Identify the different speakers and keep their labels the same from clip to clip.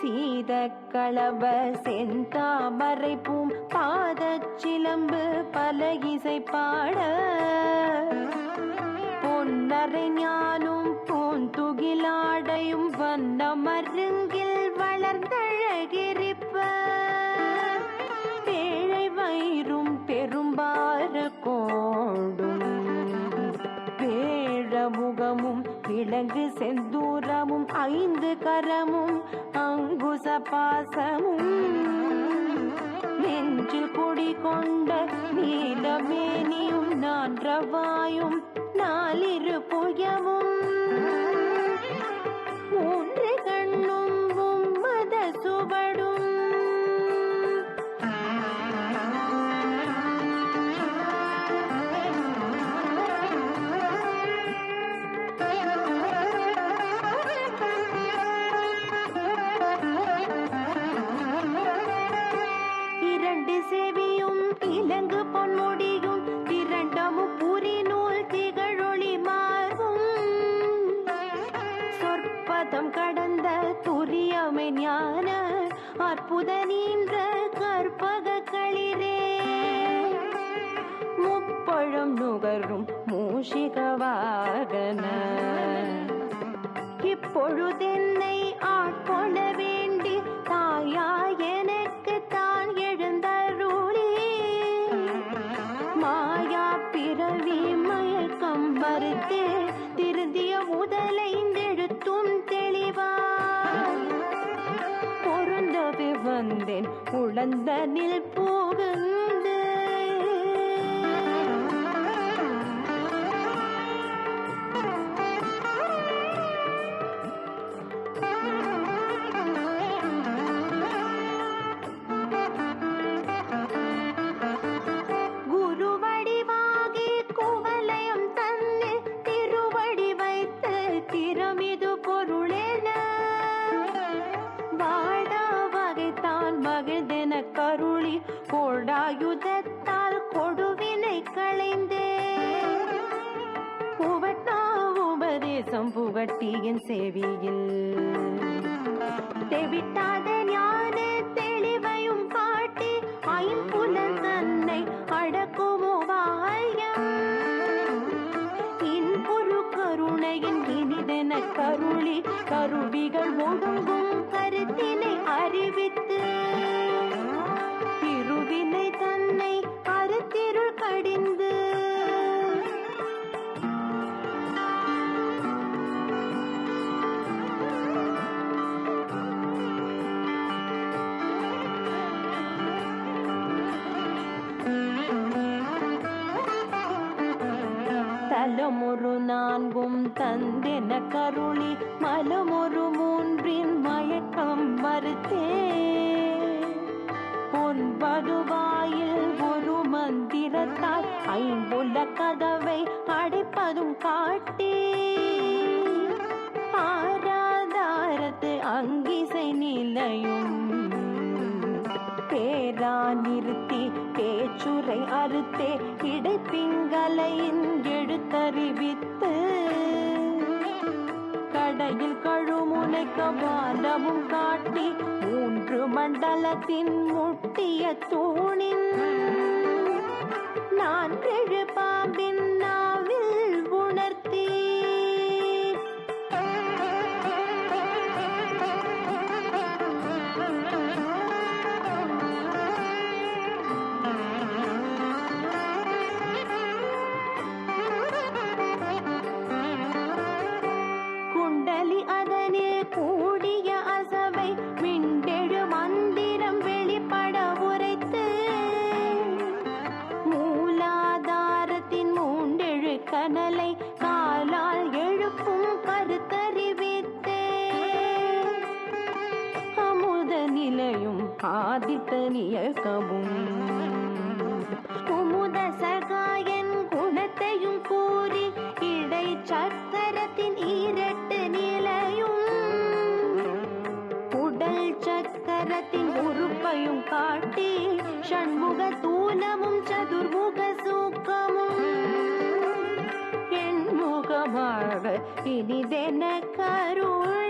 Speaker 1: சீத களப செந்தாமரை பூம் பாதச்சிலம்பு பல இசை பாட. பொன்னரை ஞானும் பூந்துகிலாடையும் வந்த மருங்கில் வளர்ந்தழகிரிப்ப. பேழை வயிறும் பெரும்பாறு கோடும். பேழ முகமும் விலங்கு செந்தூரமும் ஐந்து கரமும் அங்குச பாசமும். நெஞ்சில் குடி கொண்ட நீலமேனியும் நான்றவாயும் நாலிரு புயமும். அற்புத நீன்ற கற்பக களிரே முப்பழம் நுகரும் மூஷிக வாகன. இப்பொழுதென்னை ஆட்கொள்ள வேண்டி குழந்தனில் உழந்தனில் என் செவியில். தெவிட்டாத ஞான தெளிவையும் காட்டி ஐம்புலன் தன்னை அடக்குமோ வாயம். இன்புரு கருணையின் இனிதென கருளி கருவிகள் ஒடுங்கும் கருளி மலமொரு மூன்றின் மயக்கம் மறுத்தே ஒன்பது வாயில் ஒரு மந்திரத்தால் ஐம்புல கதவை அடைப்பதும் காட்டி. ஆராதாரத்து அங்கிசை நிலையும். பேரா நிறுத்தி பேச்சுரை அறுத்தே. இடைப்பிங்கலையின் எழுத்தறிவித்து கடையில் கழுமுனை கபாலமும் காட்டி மூன்று மண்டலத்தின் முட்டிய தூணின் நான் கெழு பாம்பின் அமுத நிலையும் குமுத சகாயன் குணத்தையும் கூறி இடை சக்கரத்தின் இரட்டு நிலையும். உடல் சக்கரத்தின் உறுப்பையும் காட்டி ஷண்முக தூலமும் சதுர்முக சூக்கமும். என் முகமாக இனிதென கருள்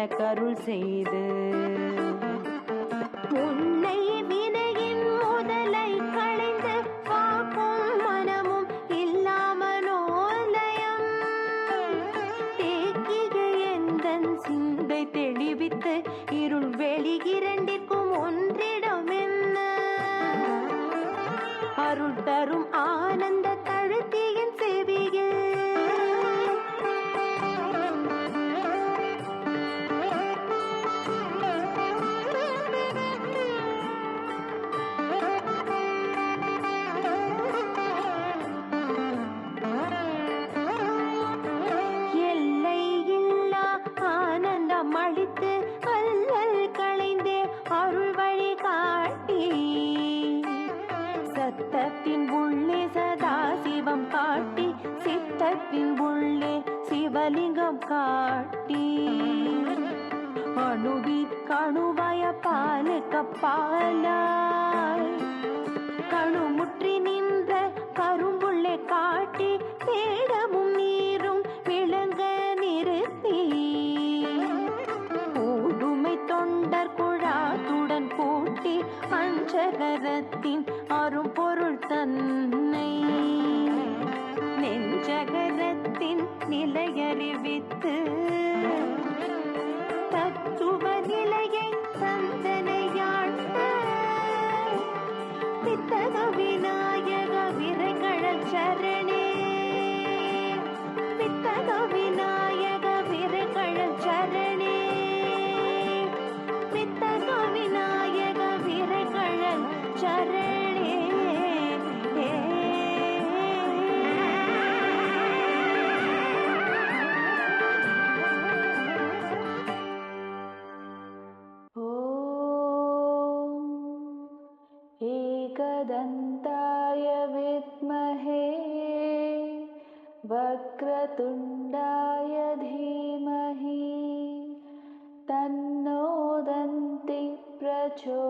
Speaker 1: அறிவித்து கருள் செய்து சித்தத்தின் உள்ளே சிவலிங்கம் காட்டி அணுவி கணுவய பாலுக்கு பாலாய். கணுமுற்றி நின்ற கரும்புள்ளே காட்டி தேடமும் நீரும் விளங்க நிறுத்தி. கூடுமை தொண்டர் குழாத்துடன் கூட்டி அஞ்சகரத்தின் அரும்பொருள் தன் ஜகதத்தின் நிலையறிவித்து
Speaker 2: वक्रतुण्डाय धीमहि तन्नो दन्ति प्रचोदयात्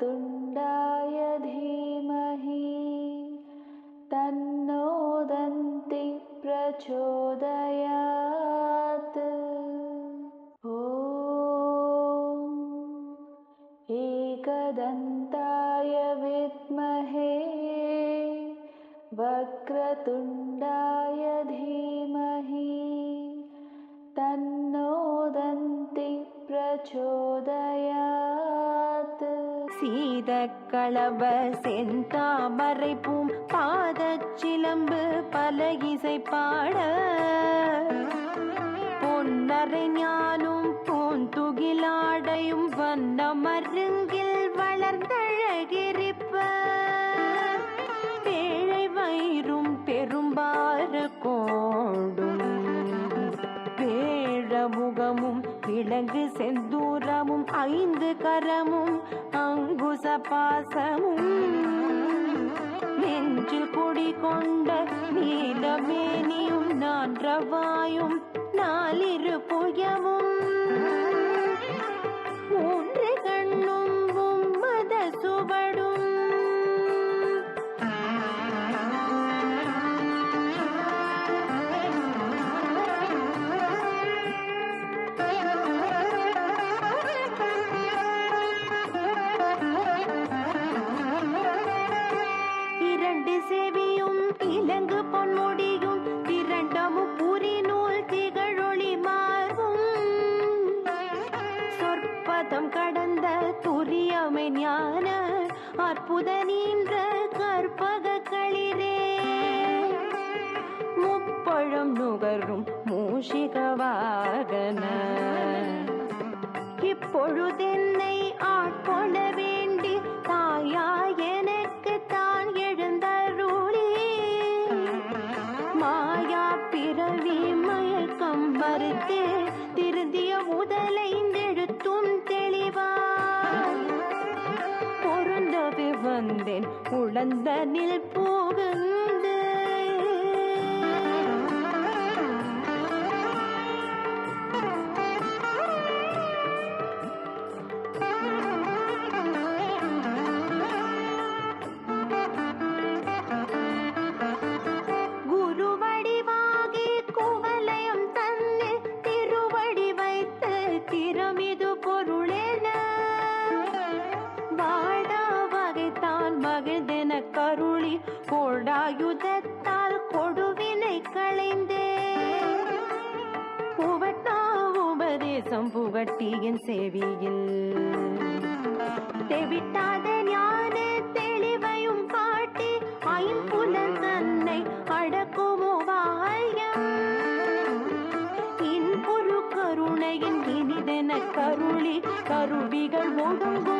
Speaker 2: തുണ്ട് சீத
Speaker 1: சீதக்களவ செந்தாமரை பூம் பாதச்சிலம்பு பல இசை பாட. பொன்னரை ஞானும் பூந்துகிலாடையும் வண்ண மருங்கில் வளர்ந்தழகிரிப்ப. பேழை வயிறும் பெரும்பாறு கோடும். வேழமுகமும் விலங்கு செந்தூரமும் ஐந்து கரமும் அங்குச பாசமும் நெஞ்சில் குடி கொண்ட நீலமேனியும் நான்றவாயும் நாளிரு புயமும் சொற்பதம் கடந்த துரியமை ஞான அற்புத நீன்ற கற்பக களிரே முப்பழம் நுகரும் மூஷிக வாகன இப்பொழுதென்னை உழந்தனில் புகுந்து என் செவியில். தெவிட்டாத ஞான தெளிவையும் காட்டி ஐம்புலன் தன்னை அடக்குமோ வாயம் இன்புரு கருணையின் இனிதென கருளி கருவிகள் ஒடுங்கும்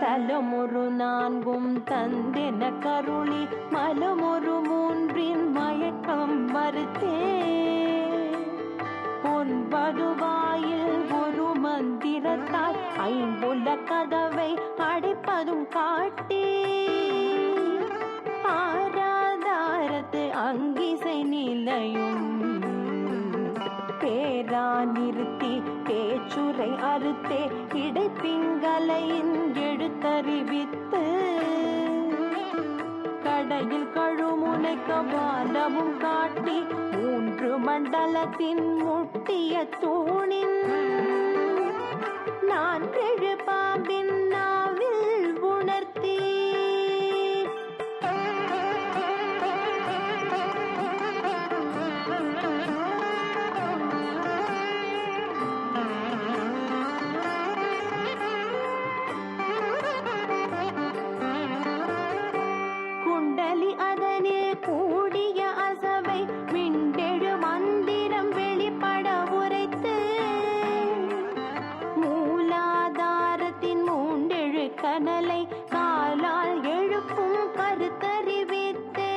Speaker 1: தலமொரு நான்கும் தந்தென கருளி மலமொரு மூன்றின் மயக்கம் மறுத்தே ஒன்பது வாயில் ஒரு மந்திரத்தால் ஐம்புல கதவை அடைப்பதும் காட்டி ஆராதாரத்து அங்கிசை நிலையும் பேரா நிறுத்தி பேச்சுரை அறுத்தே இடைப்பிங்கலையின் எழுத்தறிவித்து கடையில் கழுமுனை கபாலமும் காட்டி மூன்று மண்டலத்தின் முட்டிய தூணின் நான் கெழு பாம்பின் காலால் எழுப்பும் கருத்தறிவித்தே.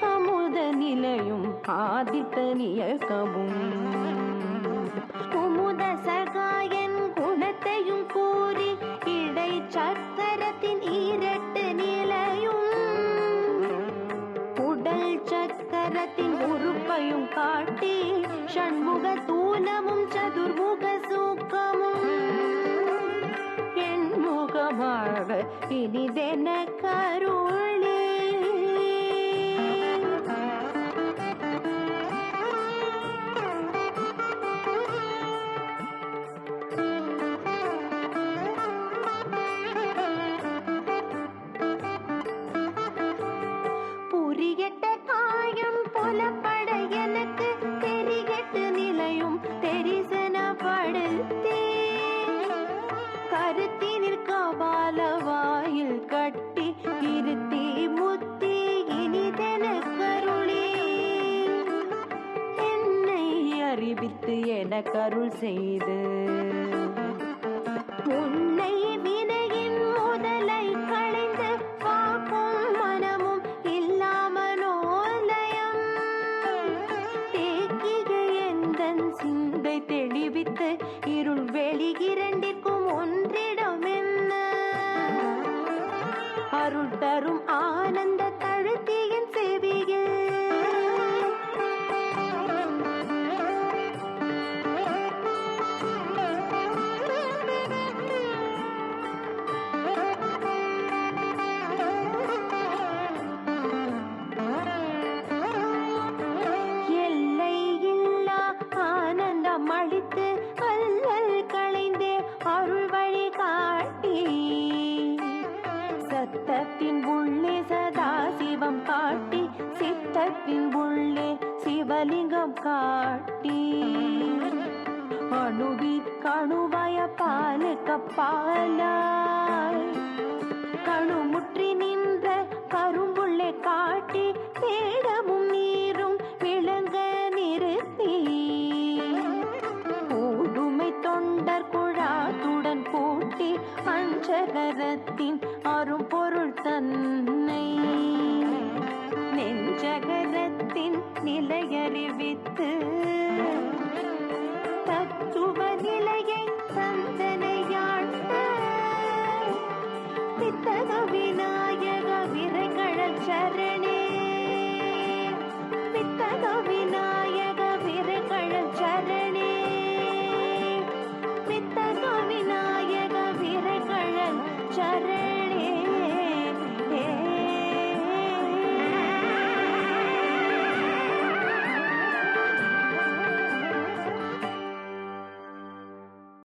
Speaker 1: அமுத நிலையும் ஆதித்த நியக்கமும். குமுத சகாயன் குணத்தையும் கூறி இடை சக்கரத்தின் ஈரட்டு நிலையும். உடல் சக்கரத்தின் உறுப்பையும் காட்டி ஷண்முக தூலமும் சதுர்முக சூக்கமும். எண்முகமாக இனிதென கருள் அறிவித்து கருள் செய்து சிவலிங்கம் காட்டி அணுவி கணுவய நிலையறிவித்து